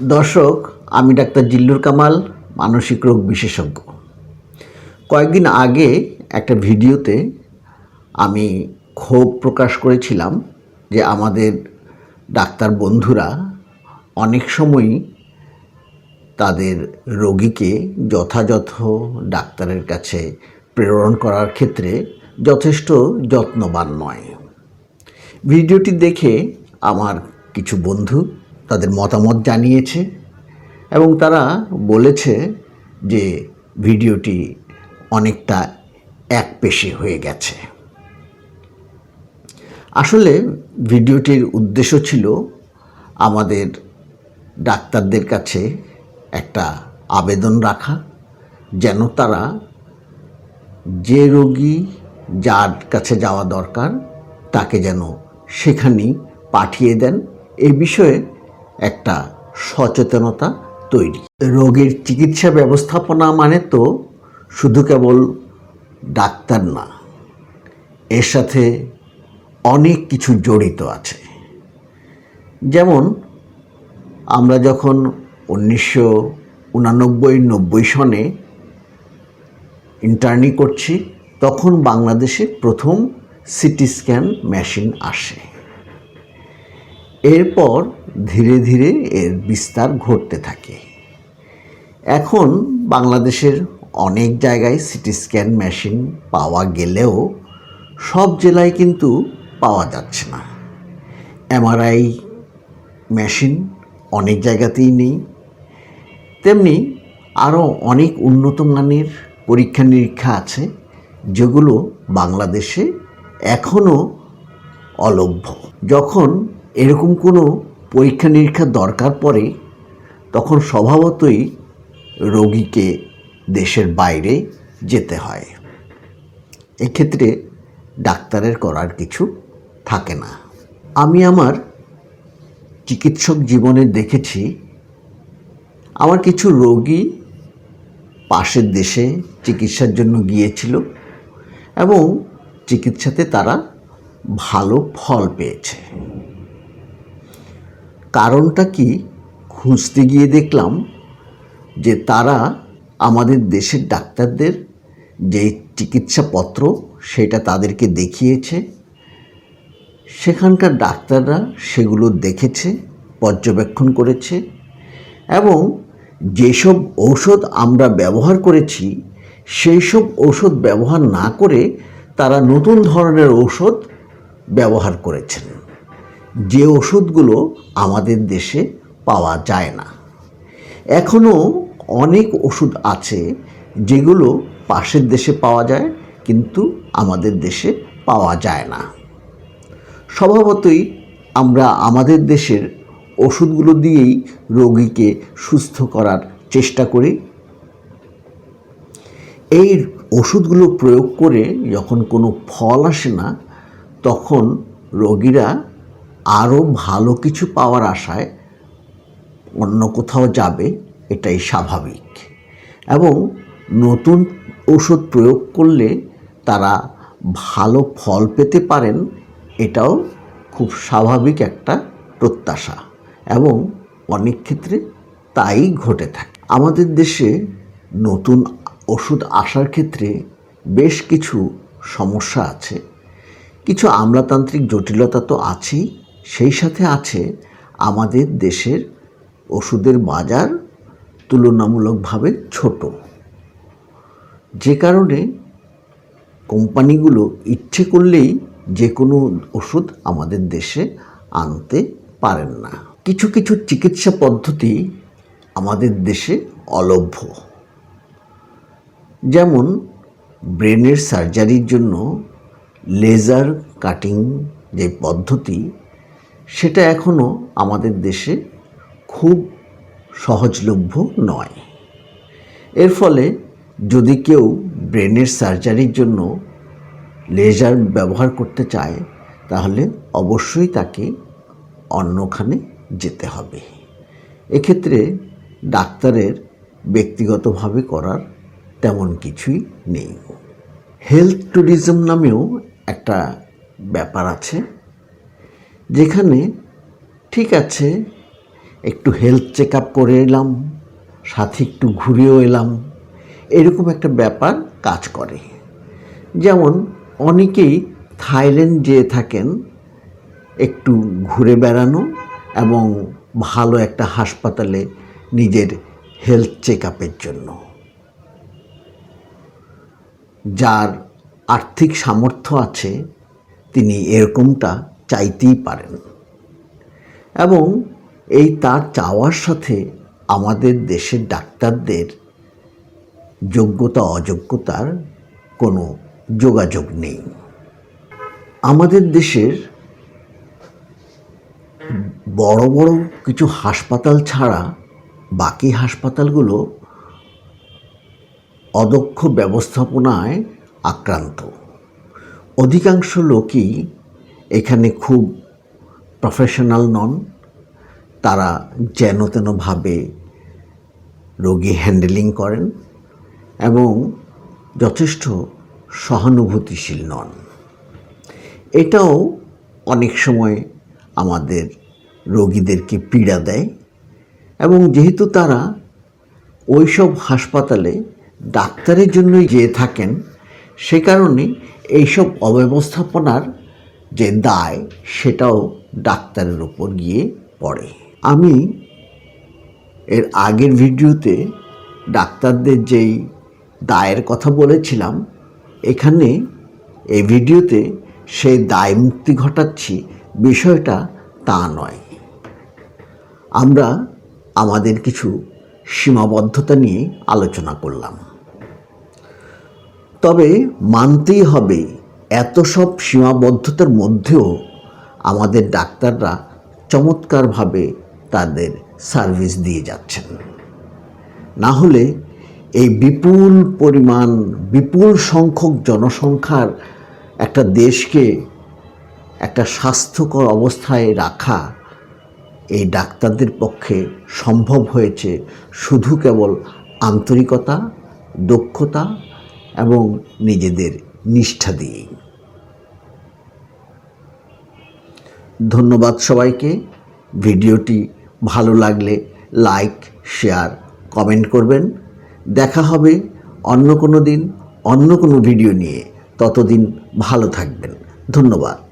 দর্শক, আমি ডাক্তার জিল্লুর কামাল, মানসিক রোগ বিশেষজ্ঞ। কয়েকদিন আগে একটা ভিডিওতে আমি ক্ষোভ প্রকাশ করেছিলাম যে আমাদের ডাক্তার বন্ধুরা অনেক সময়ই তাদের রোগীকে যথাযথ ডাক্তারের কাছে প্রেরণ করার ক্ষেত্রে যথেষ্ট যত্নবান নয়। ভিডিওটি দেখে আমার কিছু বন্ধু তাদের মতামত জানিয়েছে এবং তারা বলেছে যে ভিডিওটি অনেকটা এক একপেশে হয়ে গেছে। আসলে ভিডিওটির উদ্দেশ্য ছিল আমাদের ডাক্তারদের কাছে একটা আবেদন রাখা, যেন তারা যে রোগী যার কাছে যাওয়া দরকার তাকে যেন সেখানেই পাঠিয়ে দেন। এ বিষয়ে একটা সচেতনতা তৈরি। রোগের চিকিৎসা ব্যবস্থাপনা মানে তো শুধু কেবল ডাক্তার না, এর সাথে অনেক কিছু জড়িত আছে। যেমন আমরা যখন উনিশশো উনানব্বই নব্বই সনে ইন্টার্নি করছি, তখন বাংলাদেশে প্রথম সিটি স্ক্যান মেশিন আসে। এরপর ধীরে ধীরে এর বিস্তার ঘটতে থাকে। এখন বাংলাদেশের অনেক জায়গায় সিটি স্ক্যান মেশিন পাওয়া গেলেও সব জেলায় কিন্তু পাওয়া যাচ্ছে না। এমআরআই মেশিন অনেক জায়গাতেই নেই। তেমনি আরও অনেক উন্নত মানের পরীক্ষা নিরীক্ষা আছে, যেগুলো বাংলাদেশে এখনও অলভ্য। যখন এরকম কোনো পরীক্ষা নিরীক্ষা দরকার পড়ে, তখন স্বভাবতই রোগীকে দেশের বাইরে যেতে হয়। এক্ষেত্রে ডাক্তারের করার কিছু থাকে না। আমি আমার চিকিৎসক জীবনে দেখেছি, আমার কিছু রোগী পাশের দেশে চিকিৎসার জন্য গিয়েছিল এবং চিকিৎসাতে তারা ভালো ফল পেয়েছে। কারণটা কি খুঁজতে গিয়ে দেখলাম যে তারা আমাদের দেশের ডাক্তারদের যে চিকিৎসাপত্র সেটা তাদেরকে দেখিয়েছে। সেখানকার ডাক্তাররা সেগুলো দেখেছে, পর্যবেক্ষণ করেছে এবং যেসব ঔষধ আমরা ব্যবহার করেছি সেই সব ঔষধ ব্যবহার না করে তারা নতুন ধরনের ঔষধ ব্যবহার করেছেন। যে ওষুধগুলো আমাদের দেশে পাওয়া যায় না। এখনও অনেক ওষুধ আছে যেগুলো পাশের দেশে পাওয়া যায়, কিন্তু আমাদের দেশে পাওয়া যায় না। স্বভাবতই আমরা আমাদের দেশের ওষুধগুলো দিয়েই রোগীকে সুস্থ করার চেষ্টা করি। এই ওষুধগুলো প্রয়োগ করে যখন কোনো ফল আসে না, তখন রোগীরা আরও ভালো কিছু পাওয়ার আশায় অন্য কোথাও যাবে, এটাই স্বাভাবিক। এবং নতুন ওষুধ প্রয়োগ করলে তারা ভালো ফল পেতে পারেন, এটাও খুব স্বাভাবিক একটা প্রত্যাশা। এবং অনেক ক্ষেত্রে তাই ঘটে থাকে। আমাদের দেশে নতুন ওষুধ আসার ক্ষেত্রে বেশ কিছু সমস্যা আছে। কিছু আমলাতান্ত্রিক জটিলতা তো আছেই সেই সাথে আছে আমাদের দেশের ওষুধের বাজার তুলনামূলকভাবে ছোট। যে কারণে কোম্পানিগুলো ইচ্ছে করলেই যে কোনো ওষুধ আমাদের দেশে আনতে পারেন না। কিছু কিছু চিকিৎসা পদ্ধতি আমাদের দেশে অলভ্য। যেমন ব্রেনের সার্জারির জন্য লেজার কাটিং যে পদ্ধতি সেটা এখনও আমাদের দেশে খুব সহজলভ্য নয়। এর ফলে যদি কেউ ব্রেনের সার্জারির জন্য লেজার ব্যবহার করতে চায়, তাহলে অবশ্যই তাকে অন্যখানে যেতে হবে। এক্ষেত্রে ডাক্তারের ব্যক্তিগতভাবে করার তেমন কিছুই নেই। হেলথ ট্যুরিজম নামেও একটা ব্যাপার আছে। যেখানে ঠিক আছে, একটু হেলথ চেক আপ করে এলাম, সাথে একটু ঘুরেও এলাম, এরকম একটা ব্যাপার কাজ করে। যেমন অনেকেই থাইল্যান্ড যেয়ে থাকেন, একটু ঘুরে বেড়ানো এবং ভালো একটা হাসপাতালে নিজের হেলথ চেক আপের জন্য। যার আর্থিক সামর্থ্য আছে, তিনি এরকমটা চাইতেই পারেন। এবং এই তার চাওয়ার সাথে আমাদের দেশের ডাক্তারদের যোগ্যতা, অযোগ্যতার কোনো যোগাযোগ নেই। আমাদের দেশের বড় বড় কিছু হাসপাতাল ছাড়া বাকি হাসপাতালগুলো অদক্ষ ব্যবস্থাপনায় আক্রান্ত। অধিকাংশ লোকই এখানে খুব প্রফেশনাল নন। তারা যেন তেনভাবে রোগী হ্যান্ডেলিং করেন এবং যথেষ্ট সহানুভূতিশীল নন। এটাও অনেক সময় আমাদের রোগীদেরকে পীড়া দেয় এবং যেহেতু তারা ওইসব হাসপাতালে ডাক্তারের জন্যই যেয়ে থাকেন, সে কারণে এইসব অব্যবস্থাপনার যে দায় সেটাও ডাক্তারের উপর গিয়ে পড়ে। আমি এর আগের ভিডিওতে ডাক্তারদের যেই দায়ের কথা বলেছিলাম, এখানে এই ভিডিওতে সেই দায় মুক্তি ঘটাচ্ছি বিষয়টা তা নয়। আমরা আমাদের কিছু সীমাবদ্ধতা নিয়ে আলোচনা করলাম। তবে মানতেই হবে এত সব সীমাবদ্ধতার মধ্যেও আমাদের ডাক্তাররা চমৎকারভাবে তাদের সার্ভিস দিয়ে যাচ্ছেন। না হলে এই বিপুল পরিমাণ, বিপুল সংখ্যক জনসংখ্যার একটা দেশকে একটা স্বাস্থ্যকর অবস্থায় রাখা এই ডাক্তারদের পক্ষে সম্ভব হয়েছে শুধু কেবল আন্তরিকতা, দক্ষতা এবং নিজেদের নিষ্ঠা দিয়েই। ধন্যবাদ সবাইকে। ভিডিওটি ভালো লাগলে লাইক, শেয়ার, কমেন্ট করবেন। দেখা হবে অন্য কোনো দিন, অন্য কোনো ভিডিও নিয়ে। ততদিন ভালো থাকবেন। ধন্যবাদ।